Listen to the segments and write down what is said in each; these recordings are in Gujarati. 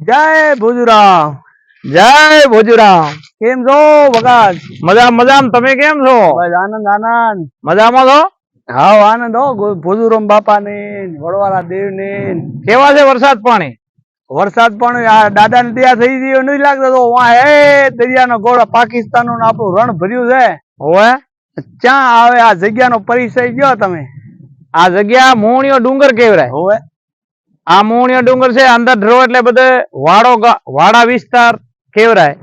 જય ભોજુરામ. જય ભોજુરામ. કેમ છો ભગત મજા મજામાં. તમે કેમ છો? બસ આનંદ આનંદ. મજામાં છો? હાવ આનંદ હો ભોજુરામ બાપા ને વડવાળા દેવ ને કેવા છે વરસાદ પાણી? વરસાદ પણ આ દાદા ને ત્યાં થઈ ગયો નહીં લાગતો તો વાં હે દરિયાનો ગોળો પાકિસ્તાનનું આપણું રણ ભર્યું છે. હવે? ક્યાં આવે આ જગ્યાનો પરિચય ગયો તમે. આ જગ્યા મોણિયો ડુંગર કેવરાય? હોવે. આ મોણિયો ડુંગર છે અંદર ઢરો એટલે બધે વાડો વાડા વિસ્તાર કેવરાય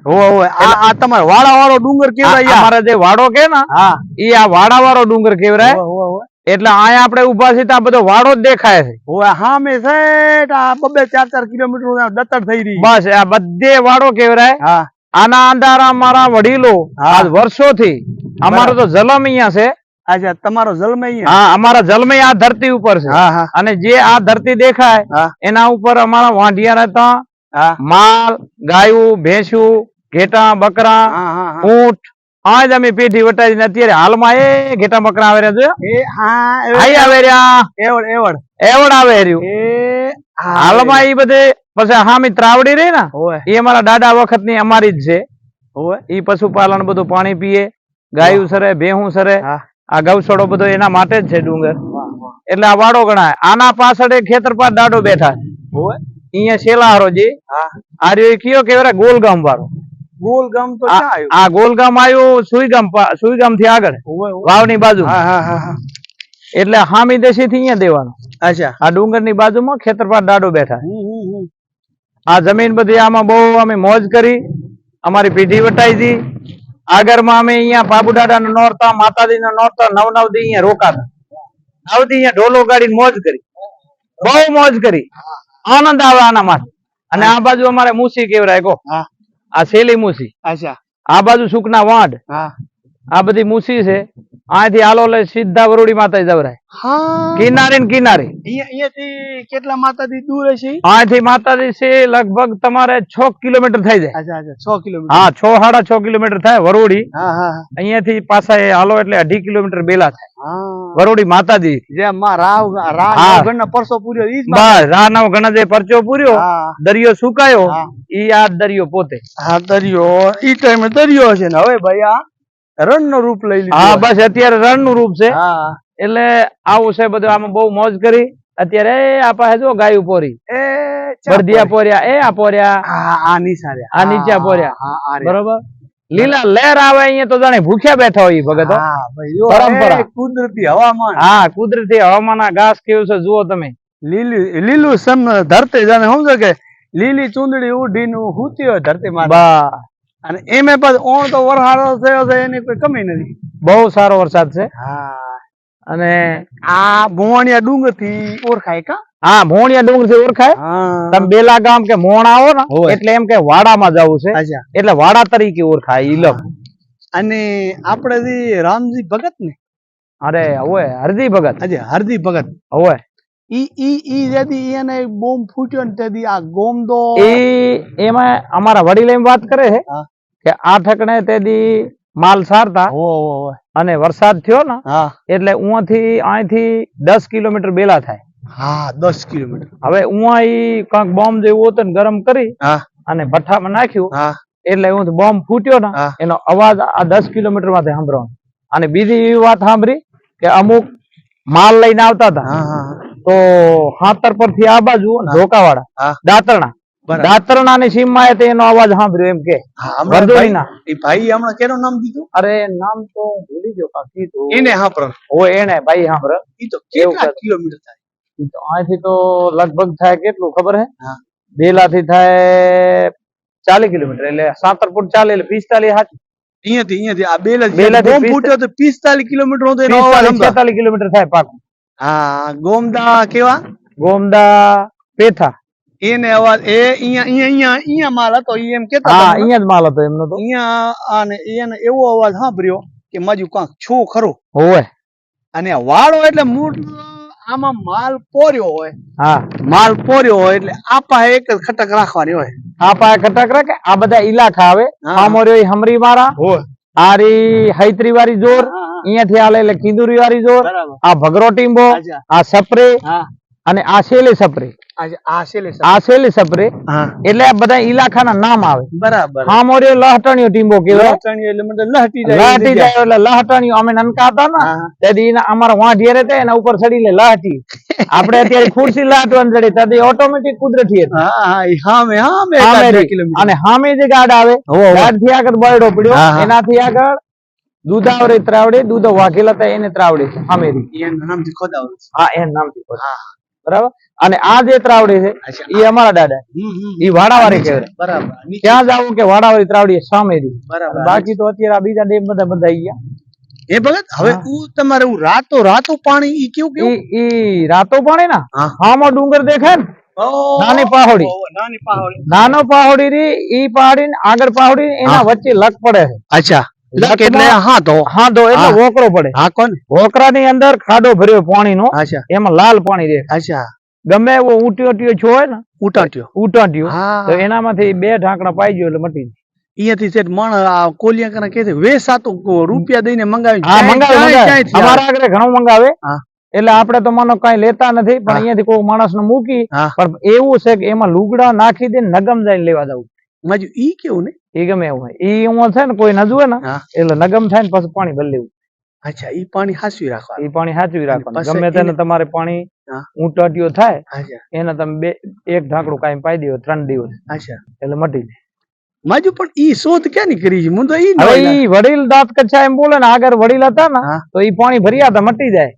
આ તમારે વાડા વાળો ડુંગર કેવરાય કેવાય જે વાડો કે ને એ આ વાડા વાળો ડુંગર કેવરાય એટલે અહીંયા આપણે ઊભા છીએ ત્યાં બધો વાડો જ દેખાય છે. હોવે હામે સેટ આ બબે ચાર ચાર કિલોમીટર દત્તર થઈ રહી. બસ આ બધે વાડો કેવરાય હા. આના અંદર અમારા વડીલો. આજ વર્ષોથી અમારો તો જલમ અહીંયા છે. અચ્છા તમારો જન્મ હા અમારા જલમય આ ધરતી ઉપર છે. હા હા. અને જે આ ધરતી દેખાય એના ઉપર અમારા વાંઢિયા રહેતા માલ ગાયું ભેંસું ઘેટા બકરા હા હા હા. ઊંટ આજ અમે પેઢી વટાવી અત્યારે હાલમાં એ ઘેટા બકરા આવે રહ્યા છે હા એવડ. એવડ એવડ. આવે રહ્યું હાલમાં એ બધે પછી હામી ત્રાવડી રહી ને એ અમારા દાદા વખતની અમારી જ છે. એ ઈ પશુપાલન બધું પાણી પીએ ગાયું સરે ભેહું સરે હા. આ ગૌસડો બધો એના માટે જ છે ડુંગર. એટલે આ વાડો ગણાય. આના પાછળ એક ખેતર પાસે દાડો બેઠા અહીંયા શેલાહારો જે. હા. આ રહ્યો એ કયો કેવરા ગોલગામ વાળો. ગોલ તો આ ગોલગામ આવ્યું સુઈગામ સુઈગામથી આગળ. વાવની બાજુ હા હા હા હા. એટલે હામી દેશી થી અહીંયા દેવાનું. અચ્છા. આ ડુંગરની બાજુમાં ખેતર દાડો બેઠા. આ જમીન બધી આમાં બહુ અમે મોજ કરી. અમારી પેઢી વટાઈ હતી આગળમાં અમે અહીંયા બાબુડાડા ને નોરતા માતાજી ને નોરતા નવ નવ દી અહીંયા રોકાતા. નવ દી અહીંયા ઢોલો ગાડી મોજ કરી. બહુ મોજ કરી. આનંદ આવે આના માટે અને આ બાજુ અમારે મુસી કેવરાય કહો આ સેલી મુસી. અચ્છા. આ બાજુ સુકના વાંઢ. આ બધી મુસી છે. અહીંથી આલો લે સીધા વરોડી માતા જવરાય. કિનારે ને કિનારે. અહીંયાથી કેટલા માતાજી દૂર હશે? અહીંથી માતાજી છે લગભગ તમારે છ કિલોમીટર થઈ જાય. છ કિલોમીટર. હા છ સાડા છ કિલોમીટર થાય વરોડી. અહીંયાથી પાછા એ હાલો એટલે અઢી કિલોમીટર બેલા થાય. વરોડી માતાજી. જેમ રાવ રાવ. પરસો પૂર્યો જ બસ રાનવ ઘણા જે પરચો પૂર્યો દરિયો સુકાયો ઈ આ દરિયો પોતે. હા દરિયો. ઈ ટાઈમે દરિયો છે ને. હવે ભાઈ આ રણનું રૂપ લઈ લીધું હા બસ અત્યારે રણનું રૂપ છે. એટલે આવું છે બધું આમાં બહુ મોજ કરી. અત્યારે આ પાસે જો ગાયું પોરી. એ બરદિયા પોર્યા એ આ પોર્યા. આ નીચા આ નીચે પોર્યા. બરોબર? લીલા લહેર આવે અહીંયા તો જાણે ભૂખ્યા બેઠા હોય ભગત. પરંપરા. કુદરતી હવામાન. હા કુદરતી હવામાન ઘાસ કેવું છે જુઓ તમે. લીલી લીલું સમ ધરતી જાણે સમજો કે લીલી ચૂંદડી ઉડીનું હુતી હોય ધરતી માં બા. અને એમે પછી ઓણ તો વરસાદ થયો છે એની કોઈ કમી નથી. બહુ સારો વરસાદ છે. હા. અને આ ભુવણિયા ડુંગરથી ઓળખાય કા? હા મોણિયા ડુંગરથી ઓળખાય તમે બેલા ગામ કે મોણ આવો ને એટલે એમ કે વાડામાં જવું છે. અચ્છા. એટલે વાડા તરીકે ઓળખાય ઈ લોકો અને આપણે રામજી ભગત ને? અરે હવે હરજી ભગત. હજી હરદી ભગત. હવે. ઈ ઈ ઈ જેદી એને બોમ્બ ફૂટ્યો ને તેથી આ ગોમદો એ એમાં અમારા વડીલ એમ વાત કરે છે કે આ ઠકણે તેદી માલ સારતા હો હો હો. અને વરસાદ થયો ને એટલે ઉયાથી અહીંથી દસ કિલોમીટર બેલા થાય. હા દસ કિલોમીટર. હવે ઉવા ઈ કાંક બોમ્બ જેવું હતું ને ગરમ કરી અને ભઠ્ઠામાં નાખ્યું એટલે હું બોમ્બ ફૂટ્યો ને એનો અવાજ આ દસ કિલોમીટરમાંથી સાંભળવાનો. અને બીજી એવી વાત સાંભળી કે અમુક માલ લઈને આવતા હતા. તો હાતર પરથી આ બાજુ ઢોકાવાળા દાતરણા. દાતરણા ની સીમમાં માં એનો અવાજ સાંભળ્યો એમ કે. ભાઈ- હમણાં કેનું નામ દીધું? અરે નામ તો ભૂલી ગયો કાંક. એને એને ભાઈ સાંભળે ઈ તો કેટલા કિલોમીટર થાય? ઈ તો અહીંથી તો લગભગ થાય કેટલું ખબર હે? બેલા થી થાય ચાલીસ કિલોમીટર એટલે સાતરપુર ચાલે એટલે પિસ્તાલીસ હાથ અહીંયાથી અહીંયાથી આ બેલા બોમ્બ ફૂટ્યો તો પિસ્તાલીસ કિલોમીટર હતો પિસ્તાલીસ કિલોમીટર થાય પાકું. હા ગોમદા કેવા? ગોમદા પેથા એને અવાજ એ અહીંયા અહીંયા અહીંયા માલ હતો ઈ એમ કેતા હા અહીંયા જ માલ હતો એમનો તો. અહીંયા અને એને એવો અવાજ સાંભળ્યો કે માજુ કાંક છો ખરો. હોય અને વાળો એટલે મૂળ આમાં માલ પોર્યો હોય. હા. માલ પોર્યો હોય એટલે આપા એક જ ખટક રાખવાની હોય. આપા ખટક રાખે આ બધા ઇલાકા આવે. હા. આ મોર્યો ઈ હમરી મારા. હોય આ રી હૈત્રી વાળી જોર હા, આ લઈ લે કિંદુરી વાળી જોર આ ભગરો ટીંબો આ સપરે અને આશેલે શેલી સપરે. આજે આ છે લે આ શેલી સપરે એટલે આ બધા ઇલાકાના નામ આવે. બરાબર. હામોરિયો લહટણીયો ટીંબો કહેવાય. લહટણીયો એટલે મતલબ લહટી જાય લહટી જાય એટલે લહટણીયો અમે નનકા હતા ને હા. તેથી એના અમારા ઢેરે રહેતા એના ઉપર ચડીને લહટી. આપણે અત્યારે ખુરશી લહટવાની ચડી ત્યાંથી ઓટોમેટિક કુદરતી હતી. હા હા હામે હામે રહી. કિલોમીટર. અને સામે જે ગાડ આવે હો, હો. ગાડથી આગળ બરડો પડ્યો. હા, હા. એનાથી આગળ દૂધાવરે ત્રાવડે દૂધો વાઘેલા હતા એને ત્રાવડે અમેરી એના નામથી ખોદાવર છે. હા એના નામથી પડે. બરાબર? અને આ જે ત્રાવડી છે એ અમારા દાદા. એ વાડાવાળી કહેવાય. બરાબર. ત્યાં જાવું કે વાડાવાળી ત્રાવડી સામે બાકી તો અત્યારે આ બીજા ડેમ બધા બધા ગયા. એ ભગત હવે તું તમારે રાતો રાતો પાણી ઈ કેવું કેવું? ઈ રાતો પાણી ના? હામો ડુંગર દેખાય ને? નાની પાહોડી. નાની પાહોડી. નાનો પાહોડી રી ઈ પહાડી ને આગળ પાહોડી એના વચ્ચે લક પડે છે. અચ્છા. એટલે હા તો હા તો એટલે વોકરો પડે. હા કોણ? વોકરાની અંદર ખાડો ભર્યો પાણી નો એમાં લાલ પાણી રહે. અચ્છા. ગમે એવો ઊંટીઓ છો હોય ને તો એનામાંથી બે ઢાંકણા પાઈ ગયો એટલે મટી. અહીંયાથી છે મણ આ કોલિયા કરા કે વેસાતો રૂપિયા દઈને મંગાવી. હા મંગાવે. અમારા આગળ ઘણું મંગાવે. એટલે આપણે તો માનો કઈ લેતા નથી પણ. અહીંયાથી કોઈ માણસ મૂકી પણ એવું છે કે એમાં લુગડા નાખી દે નગમ જઈને લેવા જવું. માજુ ઈ કેવું ને? એ ગમે એવું હોય. ઈ હું થાય ને કોઈ ન જુએ ને હા. એટલે નગમ થાય ને પછી પાણી ભરી લેવું. અચ્છા ઈ પાણી હાસવી રાખવા ઈ પાણી સાચવી રાખવાનું. પછી ગમે તેને એને- તમારે પાણી હા. થાય અચ્છા એને તમે બે એક ઢાંકણું કાયમ પાઈ દો ત્રણ દિવસ. અચ્છા. એટલે મટી જાય. માજુ પણ ઈ શોધ ક્યાં ની કરી છે? હું તો ઈ ન હવે ઈ વડીલ દાંત કચ્છા એમ બોલે ને આગળ વડીલ હતા ને હા. તો ઈ પાણી ભર્યા હતા મટી જાય.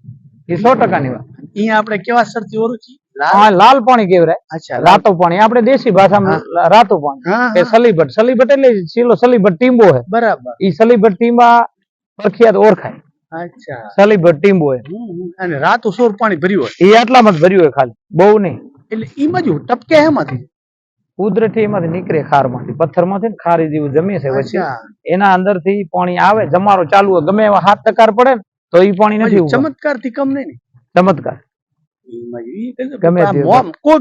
એ સો ટકાની વાત. ઈ આપણે કેવા સરથી ઓળખી હા લાલ પાણી કેવરાય રાતો પાણી. આપણે દેશી ભાષામાં રાતો પાણી. કે સલીબટ સલીબટ એટલે ચીલો સલીબટ ટીંબો હે. બરાબર. ઈ સલીબટ ટીંબા પ્રખ્યાત ઓળખાય. અચ્છા. સલીબટ ટીંબો હે. અને રાતો સોર પાણી ભર્યું હોય. એ આટલામાં જ ભર્યું હોય ખાલી. બહુ નહીં. એટલે ઈ બાજુ ટપકે હેમાંથી કુદરતી એમાંથી નીકળે ખારમાંથી. પથ્થરમાંથી માંથી ખારી જેવું જમી છે પછી એના અંદરથી પાણી આવે. જમારો ચાલુ હોય. ગમે એવા હાથ ટકાર પડે ને તો એ પાણી નથી ચમત્કારથી કમ નહીં ચમત્કાર.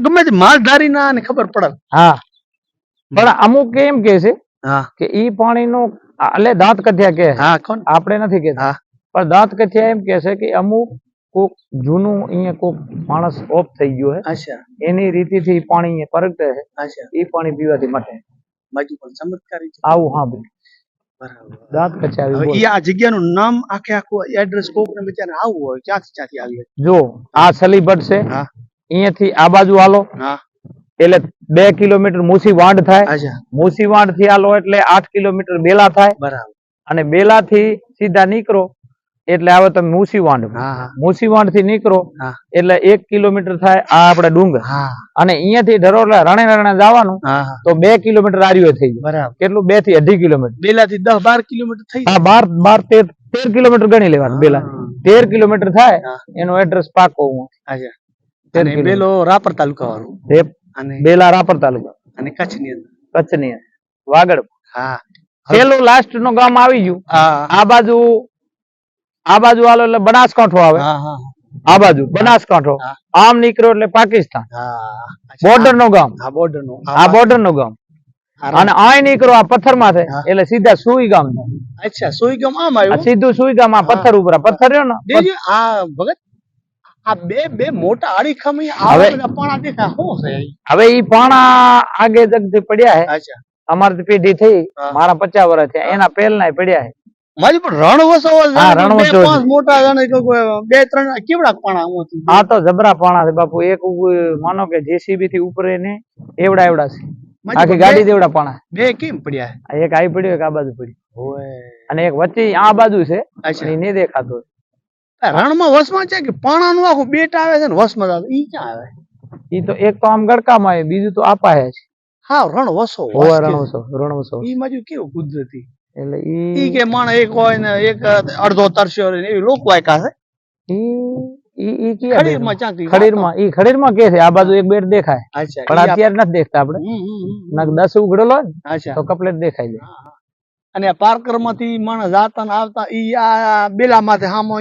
ગમે તે માલધારી ના ને ખબર પડે. હા. પણ અમુક એમ કે છે કે ઈ પાણીનું આ- એટલે દાંત કથિયા કે. હા આપણે નથી કેતા પણ દાંત કથિયા એમ કે છે કે અમુક કોક જૂનું અહીંયા કોક માણસ ઓફ થઈ ગયો અચ્છા. એની રીતિ થી પાણી પરગટે છે એ પાણી પીવાથી મટે. બાજુ પણ ચમત્કારી આવું હા ભાઈ. દાંત કચાવી આ જગ્યાનું નામ આખે આખું એડ્રેસ કોક ને બચાને આવું હોય ક્યાંથી ક્યાંથી આવી? જો આ સલીબટ છે. અહીંયાથી આ બાજુ હાલો. હા. એટલે બે કિલોમીટર મુસી વાંડ થાય. મુસી વાંડથી હાલો એટલે આઠ કિલોમીટર બેલા થાય. બરાબર. અને બેલા થી સીધા નીકળો. એટલે આવે તમે મૂસી હા થી નીકળો એટલે એક કિલોમીટર થાય આ આપડે ડુંગર. અને અહીંયાથી ઢરોલા રણે રણે જવાનું તો બે કિલોમીટર આર્યો થઈ ગયું બરાબર. કેટલું? બેથી અઢી કિલોમીટર. બેલા થી દસ બાર કિલોમીટર થઈ બાર બાર તેર તેર કિલોમીટર ગણી લેવાનું બેલા. તેર કિલોમીટર થાય. એનો એડ્રેસ પાકો હું. બેલો રાપર તાલુકા વાળું બેલા રાપર તાલુકા. અને કચ્છની અંદર. કચ્છની અંદર. વાગડ. હા. પેલું લાસ્ટનું ગામ આવી ગયું. આ બાજુ આ બાજુ હાલો એટલે બનાસકાંઠો આવે. આ બાજુ બનાસકાંઠો. આમ નીકળ્યો એટલે પાકિસ્તાન. બોર્ડરનું ગામ. નું. આ બોર્ડરનું ગામ. અને અહીં નીકળો આ પથ્થરમાંથી એટલે સીધા સુઈ ગામ. અચ્છા સોઈગામ આમ આવ્યું? સીધું સુઈ ગામ આ પથ્થર ઉપર. પથ્થર રહ્યો ને આ ભગત આ બે બે મોટા અડીખમી આવા પાણા દેખાય. શું છે? હવે ઈ પાણા આગે જગથી પડ્યા હે અમારી પેઢી થઈ. મારા પચાસ વર્ષ થયા. એના પહેલના પડ્યા હે મારી પણ રણવસો હા, રણ પાંચ મોટા જાણે બે ત્રણ કેવડા પાણા આમાંથી? આ તો જબરા પાણા છે બાપુ. એક માનો કે જેસીબી થી ઉપર ને એવડા એવડા છે. આખી ગાડી દેવડા પાણા. બે કેમ પડ્યા? એક આઈ પડ્યો એક આ બાજુ પડ્યો. અને એક વચ્ચે આ બાજુ છે અચ્છા નહીં દેખાતું. રણ રણમાં વસમાં છે કે પાણાનું આખું બેટ આવે છે ને વસમાં આવે? ઈ ક્યાં આવે? ઈ તો એક તો આમ ગડકામાં આવે બીજું તો આપા હે છે. હા રણ વસો રણ વસો રણ વસો ઈ બાજુ કેવું કુદરતી? એટલે ઈ કે માણ એક હોય ને એક અડધો તરસ્યો રહે એવી લોકો આયકા છે. ઈ ઈ ઈ કયા ખડીરમાં ખડીરમાં ઈ ખડીરમાં કે છે? આ બાજુ એક બેટ દેખાય. પણ અત્યારે નથી દેખતા આપણે. નક દસ ઉઘડેલો અચ્છા. તો કપલેટ દેખાય જાય. અને પાર્કરમાંથી માણસ જાતા ને આવતા ઈ આ બેલા માથે હામો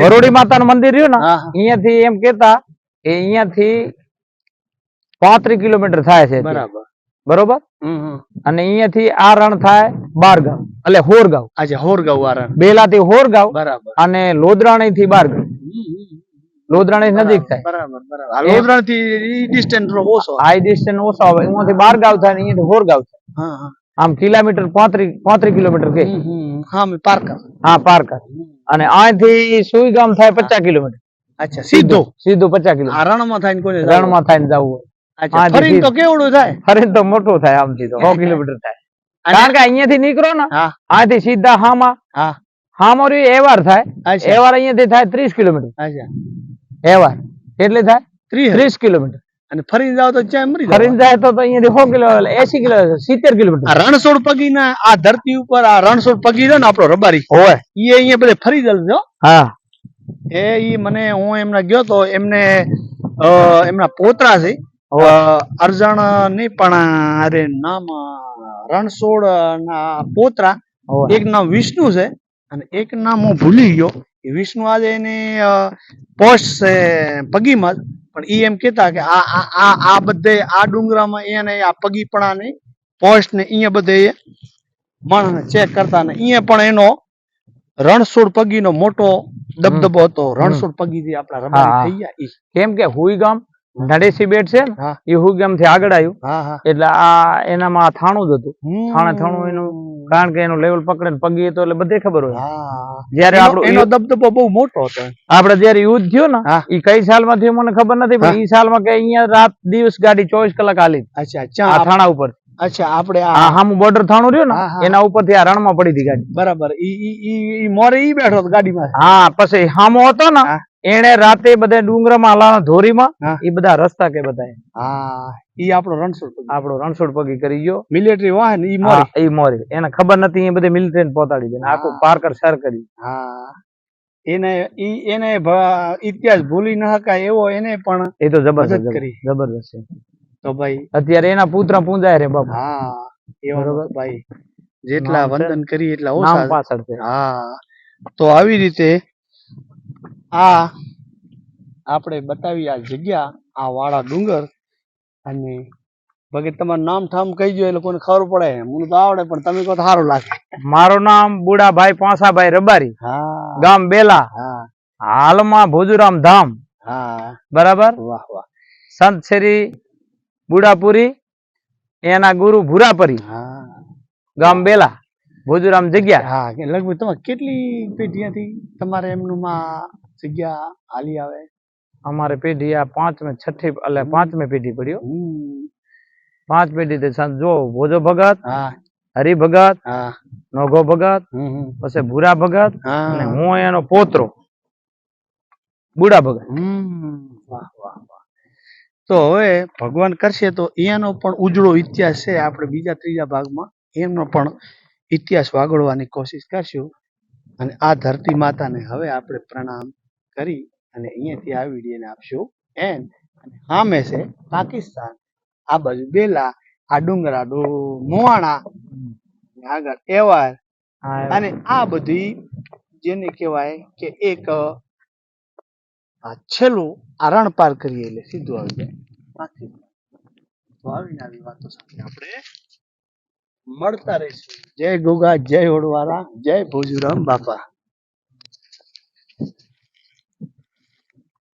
ભરોડી માતા નું મંદિર રહ્યું ને. અહીંયાથી એમ કેતા કે અહીંયાથી પાંત્રીસ કિલોમીટર થાય છે બરાબર. બરોબર. અને અહીંયાથી આ રણ થાય બારગાવ. એટલે હોરગાવ. અચ્છા હોરગાંવ વાળા બેલાથી હોરગાંવ બરાબર. અને લોધરાણી થી બારગાંવ નજીક થાય. બરાબર બરાબર. લોદરાણી થી ડિસ્ટન્સ ઓછો હાઈ ડિસ્ટન્સ ઓછો આવે. એમાંથી બાર ગાવ થાય ને અહીંયાથી હોર ગાવ થાય આમ કિલોમીટર પાંત્રી પાંત્રીસ કિલોમીટર કે. હા મેં પારકા. હા પાર કર અને અહીંથી સુઈ ગામ થાય પચાસ કિલોમીટર. અચ્છા સીધો. સીધો પચાસ કિલોમીટર. આ રણમાં થાય ને? રણમાં થાય ને જવું હોય. ફરીને તો કેવડું થાય? ફરીને તો મોટું થાય આમથી તો સો કિલોમીટર થાય. કારણ કે અહીંયાથી નીકળો ને અહીંયાથી સીધા હામા હામો રહ્યું એવાર થાય. એવાર અહીંયાથી થાય ત્રીસ કિલોમીટર. અચ્છા. એવાર. એટલે થાય ત્રીસ. ત્રીસ કિલોમીટર. અને ફરી જાવ તો ચાય મરી ફરી જાય તો અહીંયાથી સો કિલો એસી કિલો સિત્તેર કિલોમીટર. આ રણછોડ પગીના આ ધરતી ઉપર આ રણછોડ પગી છે ને આપણો રબારી. હોય. એ અહીંયા બધે ફરી જલજો હા. એ ઈ મને હું એમના ગયો તો એમને એમના પોતરા છે. અરજણ નહીં પણ અરે નામ રણછોડ ના પોતરા એક નામ વિષ્ણુ છે અને એક નામ હું ભૂલી ગયો. વિષ્ણુ આજે એની પોસ્ટ છે પગીમાં જ. પણ ઈ એમ કેતા કે આ આ આ બધે આ ડુંગરામાં એને આ પગીપણાની પોસ્ટ ને અહીંયા બધે એ માણસને ચેક કરતા ને અહીંયા પણ એનો રણછોડ પગીનો મોટો દબદબો હતો. રણછોડ પગીથી આપણા હા, રબારી થઈ ગયા કેમ કે હુઈ ગામ નડેસી બેટ છે એ હુઈ થી આગળ આવ્યું. એટલે આ એનામાં થાણું જ હતું. થાણે થાણું એનું કારણ કે એનું લેવલ પકડે પગી તો એટલે બધે ખબર હોય. જયારે આપણું એનો દબદબો બહુ મોટો હતો. આપડે જયારે યુદ્ધ થયો ને એ કઈ સાલ થયું મને ખબર નથી પણ સાલમાં કે અહીંયા રાત દિવસ ગાડી ચોવીસ કલાક હાલી. અચ્છા આ થાણા ઉપર. અચ્છા આપણે આ હામું બોર્ડર થાણું રહ્યું ને. એના ઉપરથી આ રણમાં પડી હતી ગાડી. બરાબર. ઈ મોરે ઈ બેઠો હતો ગાડીમાં. હા પછી હામો હતો ને. એને રાતે બધા ડુંગરમાં હાલાના ધોરીમાં એ બધા રસ્તા કે બધા હા ઈ આપણો રણછોડ પગી. આપણો રણછોડ પગી કરી ગયો. મિલિટરી વાહન ઈ મોરે. ઈ મોરી. એને ખબર નથી એ બધે મિલિટરી પહોંચાડી દે ને આખું પાર્કર સર કરી. હા. એને ઈ એને ઇતિહાસ ભૂલી ન શકાય એવો એને પણ એ તો જબરદસ્ત કરી. જબરદસ્ત છે. તો ભાઈ અત્યારે એના પુત્ર પૂંજાય રે બાપા. હા એ બરોબર. ભાઈ. જેટલા વંદન કરી એટલા ઓછા. પાછળ છે. હા. તો આવી રીતે આ આપણે બતાવી આ જગ્યા આ વાળા ડુંગર અને બાકી તમારું નામ ઠામ કહી દો એ લોકોને ખબર પડે. મને તો આવડે પણ તમે કહો તો સારું લાગે. મારું નામ બુડાભાઈ પાંસાભાઈ રબારી. હા. ગામ બેલા. હા. હાલમાં ભોજુરામ ધામ. હા. બરાબર? વાહ વાહ. સંત શ્રી બુડાપુરી એના ગુરુ ભૂરાપરી. હા. ગામ બેલા. ભોજુરામ જગ્યા. હા લગભગ તમારે કેટલી પેઢીયાથી તમારે એમનું માં જગ્યા હાલી આવે. અમારે પેઢી આ પાંચમે છઠ્ઠી એટલે પાંચમે પેઢી પડ્યો પાંચ પેઢી જો ભોજો ભગત હા. ભગત હા. નોઘો ભગત. પછી ભૂરા ભગત અને હું એનો પોતરો. બુડા ભગત. વાહ વાહ વાહ. તો હવે ભગવાન કરશે તો એનો પણ ઉજળો ઇતિહાસ છે આપણે બીજા ત્રીજા ભાગમાં. એમનો પણ ઇતિહાસ વાગડવાની કોશિશ કરશું. અને આ ધરતી માતાને હવે આપણે પ્રણામ કરી અને અહીંયાથી આ વિડીયોને આપશું એન. અને સામે છે પાકિસ્તાન. આ બાજુ બેલા આ ડુંગરા મોવાણા આગળ એવાર. અને આ બધી જેને કહેવાય કે એક આ છેલ્લું આરણ પાર કરીએ એટલે સીધું આવી જાય. પાકિસ્તાન. તો આવીને આવી વાતો સાથે આપણે મળતા રહીશું. જય ગોગા જય હોડવાળા જય ભોજુરામ બાપા.